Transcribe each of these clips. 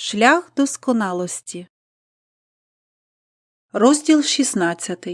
Шлях досконалості. Розділ 16.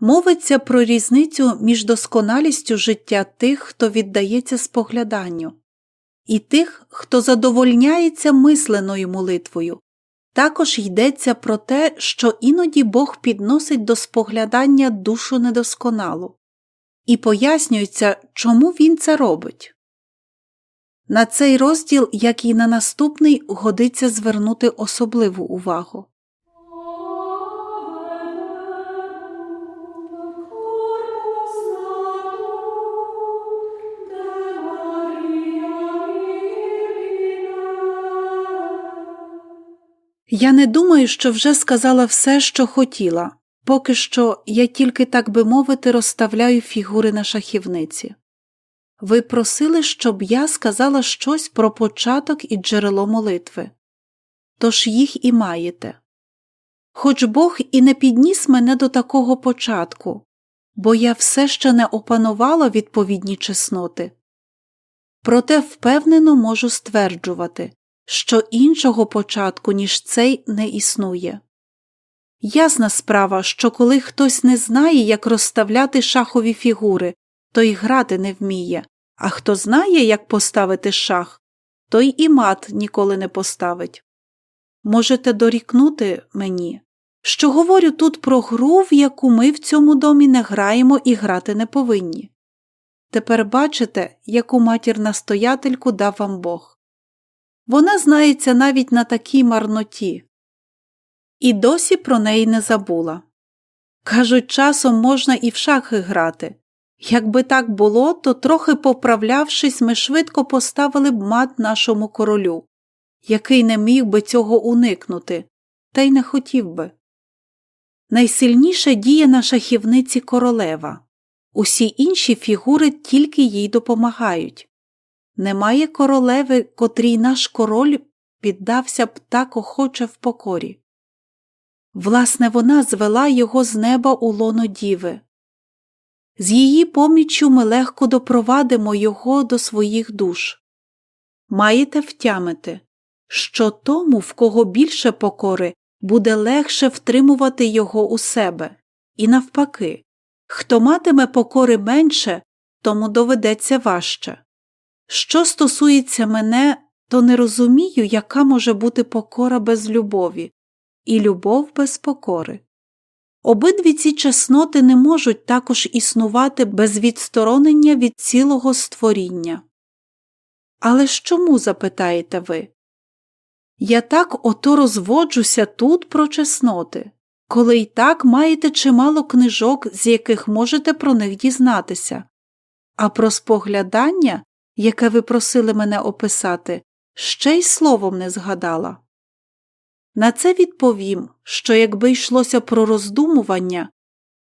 Мовиться про різницю між досконалістю життя тих, хто віддається спогляданню, і тих, хто задовольняється мисленою молитвою. Також йдеться про те, що іноді Бог підносить до споглядання душу недосконалу, і пояснюється, чому він це робить. На цей розділ, як і на наступний, годиться звернути особливу увагу. Я не думаю, що вже сказала все, що хотіла. Поки що я тільки, так би мовити, розставляю фігури на шахівниці. Ви просили, щоб я сказала щось про початок і джерело молитви. Тож їх і маєте. Хоч Бог і не підніс мене до такого початку, бо я все ще не опанувала відповідні чесноти. Проте впевнено можу стверджувати, що іншого початку, ніж цей, не існує. Ясна справа, що коли хтось не знає, як розставляти шахові фігури, той грати не вміє, а хто знає, як поставити шах, той і мат ніколи не поставить. Можете дорікнути мені, що говорю тут про гру, в яку ми в цьому домі не граємо і грати не повинні. Тепер бачите, яку матір настоятельку дав вам Бог. Вона знається навіть на такій марноті, і досі про неї не забула. Кажуть, часом можна і в шахи грати, Якби так було, то, трохи поправлявшись, ми швидко поставили б мат нашому королю, який не міг би цього уникнути, та й не хотів би. Найсильніше діє на шахівниці королева, усі інші фігури тільки їй допомагають. Немає королеви, котрій наш король піддався б так охоче в покорі. Власне, вона звела його з неба у лоно діви. З її поміччю ми легко допровадимо його до своїх душ. Маєте втямити, що тому, в кого більше покори, буде легше втримувати його у себе, і навпаки, хто матиме покори менше, тому доведеться важче. Що стосується мене, то не розумію, яка може бути покора без любові, і любов без покори. Обидві ці чесноти не можуть також існувати без відсторонення від цілого створіння. Але ж чому, запитаєте ви? Я так ото розводжуся тут про чесноти, коли й так маєте чимало книжок, з яких можете про них дізнатися, а про споглядання, яке ви просили мене описати, ще й словом не згадала. На це відповім, що якби йшлося про роздумування,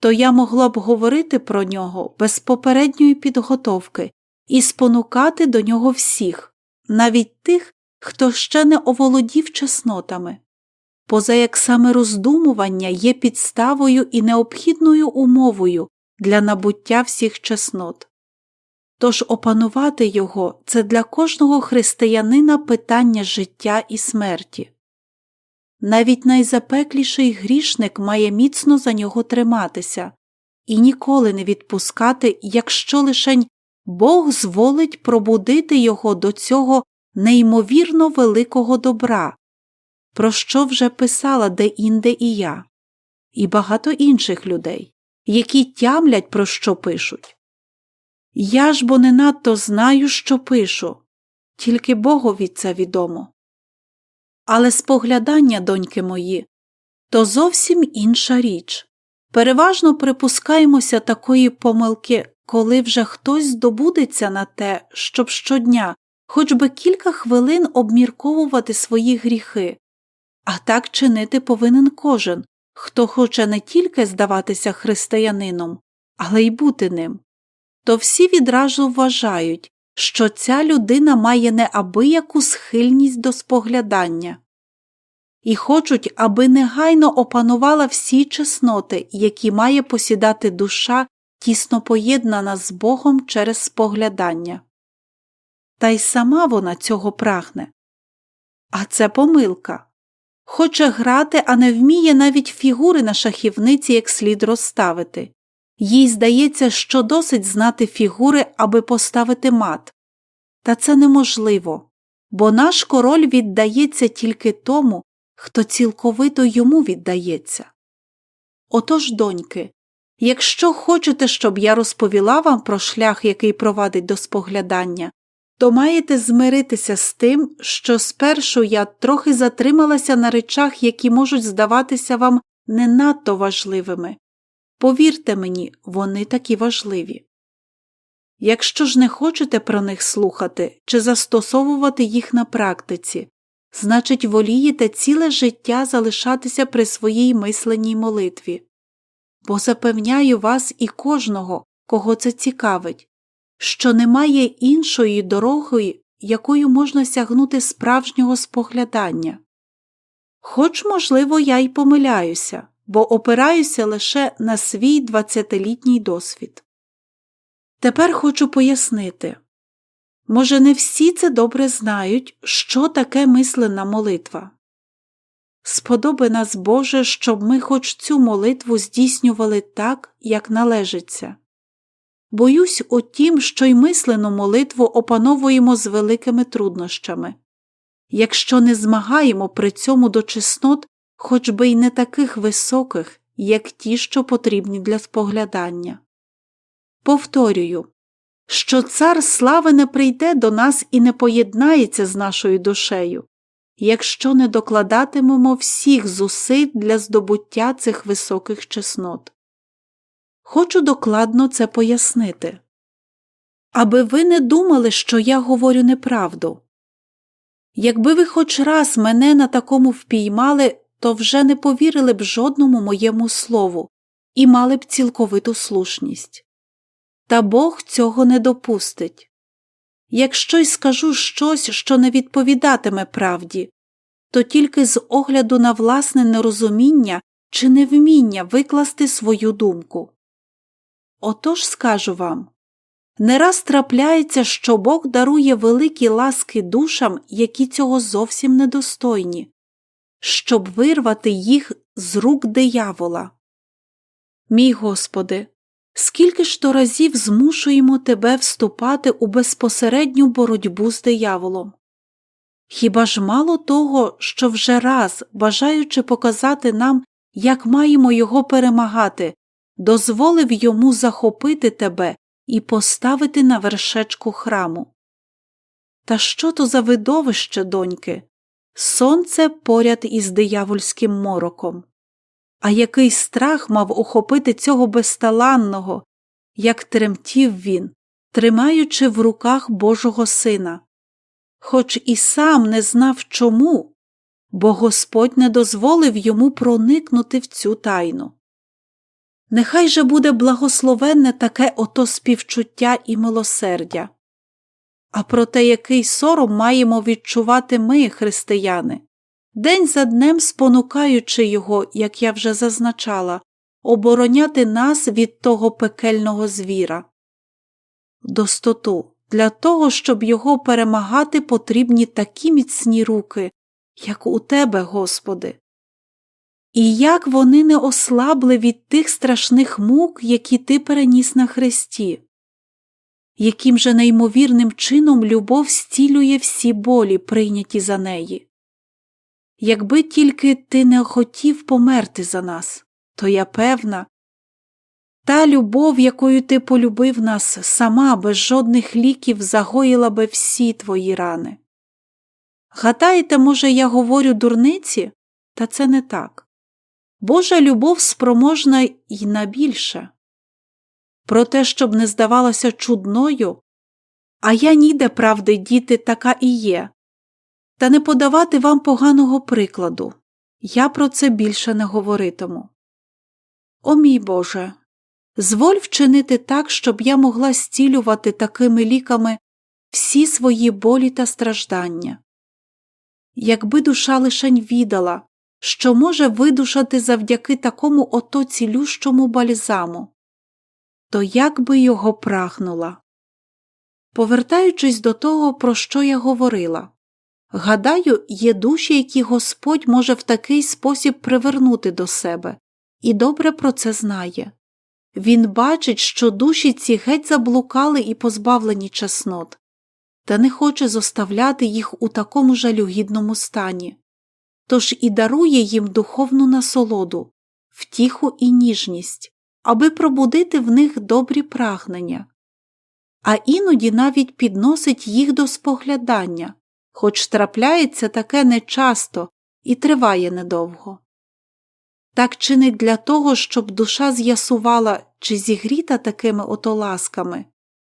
то я могла б говорити про нього без попередньої підготовки і спонукати до нього всіх, навіть тих, хто ще не оволодів чеснотами, поза як саме роздумування є підставою і необхідною умовою для набуття всіх чеснот. Тож опанувати його це для кожного християнина питання життя і смерті. Навіть найзапекліший грішник має міцно за нього триматися і ніколи не відпускати, якщо лишень Бог зволить пробудити його до цього неймовірно великого добра, про що вже писала де-інде і я, і багато інших людей, які тямлять, про що пишуть. Я ж бо не надто знаю, що пишу, тільки Богові це відомо. Але споглядання, доньки мої, то зовсім інша річ. Переважно припускаємося такої помилки, коли вже хтось здобудеться на те, щоб щодня хоч би кілька хвилин обмірковувати свої гріхи, а так чинити повинен кожен, хто хоче не тільки здаватися християнином, але й бути ним. То всі відразу вважають, що ця людина має неабияку схильність до споглядання і хочуть, аби негайно опанувала всі чесноти, які має посідати душа, тісно поєднана з Богом через споглядання. Та й сама вона цього прагне. А це помилка. Хоче грати, а не вміє навіть фігури на шахівниці як слід розставити. Їй здається, що досить знати фігури, аби поставити мат. Та це неможливо, бо наш король віддається тільки тому, хто цілковито йому віддається. Отож, доньки, якщо хочете, щоб я розповіла вам про шлях, який провадить до споглядання, то маєте змиритися з тим, що спершу я трохи затрималася на речах, які можуть здаватися вам не надто важливими. Повірте мені, вони такі важливі. Якщо ж не хочете про них слухати чи застосовувати їх на практиці, значить, волієте ціле життя залишатися при своїй мисленній молитві. Бо запевняю вас і кожного, кого це цікавить, що немає іншої дороги, якою можна сягнути справжнього споглядання. Хоч, можливо, я й помиляюся, бо опираюся лише на свій двадцятилітній досвід. Тепер хочу пояснити може, не всі це добре знають, що таке мислена молитва. Сподоби нас, Боже, щоб ми хоч цю молитву здійснювали так, як належиться. Боюсь о тім, що й мислену молитву опановуємо з великими труднощами. Якщо не змагаємо при цьому до чеснот, хоч би й не таких високих, як ті, що потрібні для споглядання. Повторюю, що цар слави не прийде до нас і не поєднається з нашою душею, якщо не докладатимемо всіх зусиль для здобуття цих високих чеснот. Хочу докладно це пояснити. Аби ви не думали, що я говорю неправду. Якби ви хоч раз мене на такому впіймали, то вже не повірили б жодному моєму слову і мали б цілковиту слушність. Та Бог цього не допустить. Якщо й скажу щось, що не відповідатиме правді, то тільки з огляду на власне нерозуміння чи невміння викласти свою думку. Отож скажу вам не раз трапляється, що Бог дарує великі ласки душам, які цього зовсім недостойні, щоб вирвати їх з рук диявола. Мій Господи, скільки ж то разів змушуємо Тебе вступати у безпосередню боротьбу з дияволом? Хіба ж мало того, що вже раз, бажаючи показати нам, як маємо його перемагати, дозволив йому захопити тебе і поставити на вершечку храму? Та що то за видовище, доньки? Сонце поряд із диявольським мороком. А який страх мав ухопити цього безталанного, як тремтів він, тримаючи в руках Божого Сина, хоч і сам не знав чому, бо Господь не дозволив йому проникнути в цю тайну. Нехай же буде благословенне таке ото співчуття і милосердя. А проте який сором маємо відчувати ми, християни, день за днем спонукаючи його, як я вже зазначала, обороняти нас від того пекельного звіра. Достоту, для того, щоб його перемагати, потрібні такі міцні руки, як у тебе, Господи. І як вони не ослабли від тих страшних мук, які ти переніс на хресті яким же неймовірним чином любов зцілює всі болі, прийняті за неї. Якби тільки ти не хотів померти за нас, то я певна, та любов, якою ти полюбив нас, сама без жодних ліків загоїла би всі твої рани. Гадаєте, може, я говорю дурниці? Та це не так. Божа любов спроможна й на більше. Про те, щоб не здавалося чудною, а я ніде, правди, діти, така і є. Та не подавати вам поганого прикладу я про це більше не говоритиму. О мій Боже, зволь вчинити так, щоб я могла зцілювати такими ліками всі свої болі та страждання. Якби душа лишень відала, що може видушати завдяки такому ото цілющому бальзаму, то як би його прагнула. Повертаючись до того, про що я говорила, Гадаю, є душі, які Господь може в такий спосіб привернути до себе, і добре про це знає. Він бачить, що душі ці геть заблукали і позбавлені чеснот, та не хоче зоставляти їх у такому жалюгідному стані, тож і дарує їм духовну насолоду, втіху і ніжність, аби пробудити в них добрі прагнення, а іноді навіть підносить їх до споглядання, хоч трапляється таке нечасто і триває недовго. Так чинить для того, щоб душа з'ясувала, чи зігріта такими ото ласками,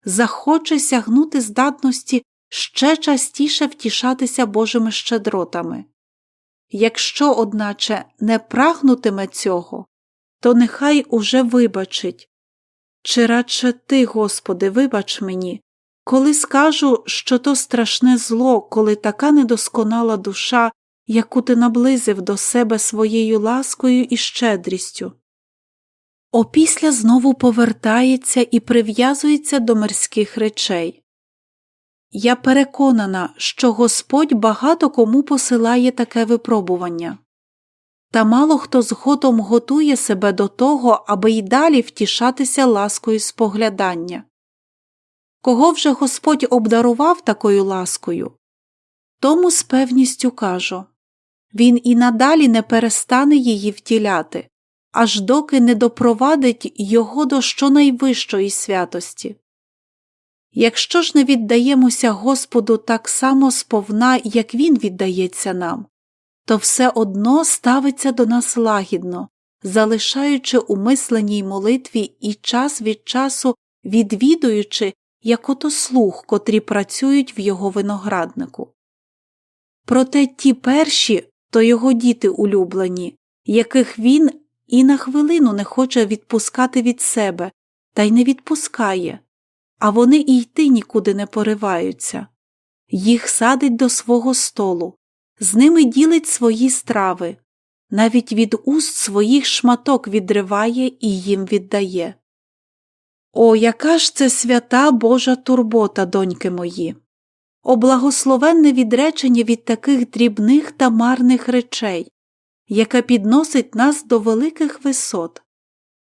захоче сягнути здатності ще частіше втішатися Божими щедротами. Якщо, одначе, не прагнутиме цього, то нехай уже вибачить. Чи радше ти, Господи, вибач мені, коли скажу, що то страшне зло, коли така недосконала душа, яку ти наблизив до себе своєю ласкою і щедрістю. Опісля знову повертається і прив'язується до мирських речей. Я переконана, що Господь багато кому посилає таке випробування, та мало хто згодом готує себе до того, аби й далі втішатися ласкою споглядання. Кого вже Господь обдарував такою ласкою, тому з певністю кажу він і надалі не перестане її втіляти, аж доки не допровадить його до щонайвищої святості. Якщо ж не віддаємося Господу так само сповна, як Він віддається нам, то все одно ставиться до нас лагідно, залишаючи у мисленій молитві і час від часу відвідуючи, як ото слух, котрі працюють в його винограднику. Проте ті перші то його діти улюблені, яких він і на хвилину не хоче відпускати від себе, та й не відпускає, а вони і йти нікуди не пориваються. Їх садить до свого столу, з ними ділить свої страви, навіть від уст своїх шматок відриває і їм віддає. О, яка ж це свята Божа турбота, доньки мої! О, благословенне відречення від таких дрібних та марних речей, яке підносить нас до великих висот.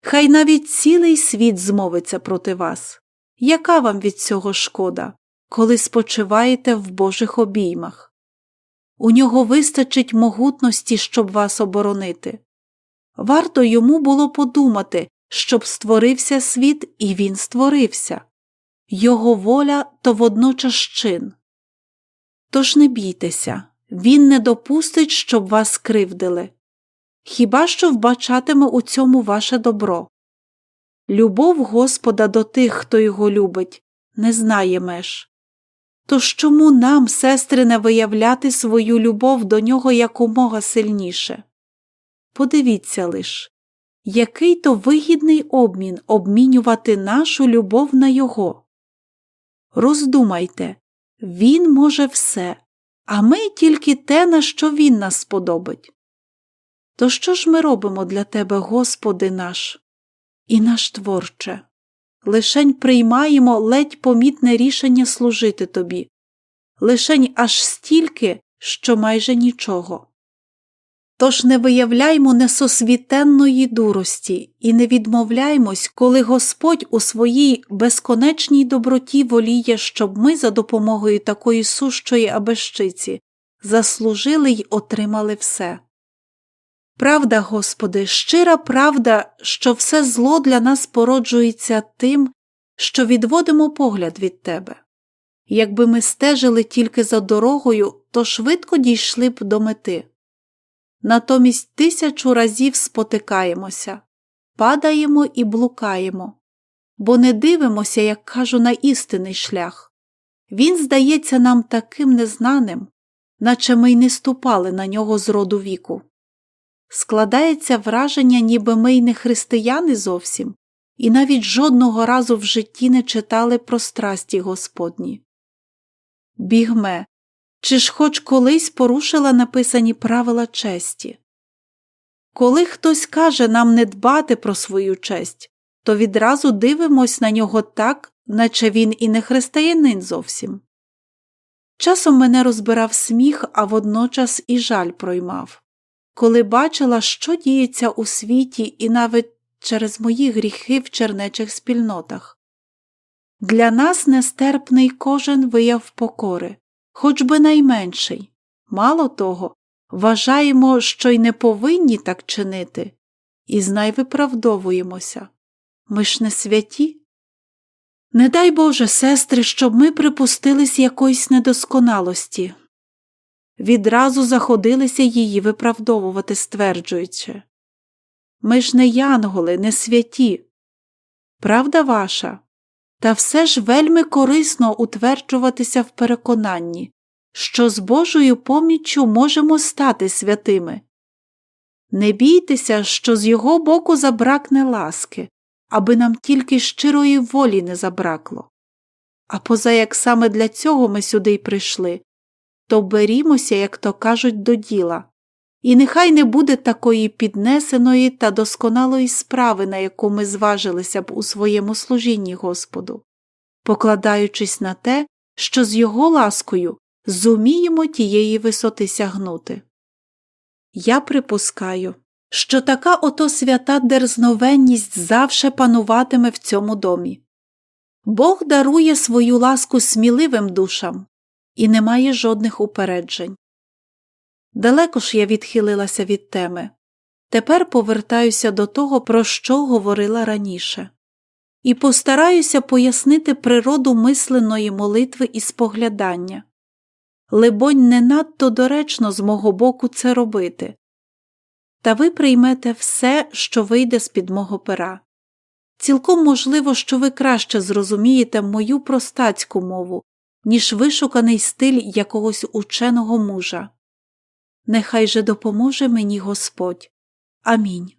Хай навіть цілий світ змовиться проти вас. Яка вам від цього шкода, коли спочиваєте в Божих обіймах? У нього вистачить могутності, щоб вас оборонити. Варто йому було подумати, щоб створився світ, і він створився. Його воля то водночас чин. Тож не бійтеся, він не допустить, щоб вас кривдили. Хіба що вбачатиме у цьому ваше добро? Любов Господа до тих, хто його любить, не знає меж. Тож чому нам, сестри, не виявляти свою любов до нього якомога сильніше? Подивіться лиш, який то вигідний обмін обмінювати нашу любов на його. Роздумайте, він може все, а ми тільки те, на що він нас сподобить. То що ж ми робимо для тебе, Господи наш, і наш творче? Лишень приймаємо ледь помітне рішення служити тобі, лишень аж стільки, що майже нічого. Тож не виявляймо несосвітенної дурості і не відмовляймось, коли Господь у своїй безконечній доброті воліє, щоб ми за допомогою такої сущої абещиці заслужили й отримали все. Правда, Господи, щира правда, що все зло для нас породжується тим, що відводимо погляд від Тебе. Якби ми стежили тільки за дорогою, то швидко дійшли б до мети. Натомість тисячу разів спотикаємося, падаємо і блукаємо, бо не дивимося, як кажу, на істинний шлях. Він здається нам таким незнаним, наче ми й не ступали на нього з роду віку. Складається враження, ніби ми й не християни зовсім, і навіть жодного разу в житті не читали про страсті Господні. Бігме, чи ж хоч колись порушила написані правила честі? Коли хтось каже нам не дбати про свою честь, то відразу дивимось на нього так, наче він і не християнин зовсім. Часом мене розбирав сміх, а водночас і жаль проймав. Коли бачила, що діється у світі і навіть через мої гріхи в чернечих спільнотах. Для нас нестерпний кожен вияв покори, хоч би найменший. Мало того, вважаємо, що й не повинні так чинити, і знай виправдовуємося. Ми ж не святі. Не дай Боже, сестри, щоб ми припустились якоїсь недосконалості. Відразу заходилися її виправдовувати, стверджуючи ми ж не янголи, не святі. Правда ваша? Та все ж вельми корисно утверджуватися в переконанні, що з Божою поміччю можемо стати святими. Не бійтеся, що з його боку забракне ласки, аби нам тільки щирої волі не забракло. А поза як саме для цього ми сюди й прийшли, то берімося, як то кажуть, до діла, і нехай не буде такої піднесеної та досконалої справи, на яку ми зважилися б у своєму служінні Господу, покладаючись на те, що з його ласкою зуміємо тієї висоти сягнути. Я припускаю, що така ото свята дерзновенність завше пануватиме в цьому домі. Бог дарує свою ласку сміливим душам і не має жодних упереджень. Далеко ж я відхилилася від теми. Тепер повертаюся до того, про що говорила раніше, і постараюся пояснити природу мисленої молитви і споглядання. Либонь, не надто доречно з мого боку це робити. Та ви приймете все, що вийде з під мого пера. Цілком можливо, що ви краще зрозумієте мою простацьку мову, ніж вишуканий стиль якогось ученого мужа. Нехай же допоможе мені Господь. Амінь.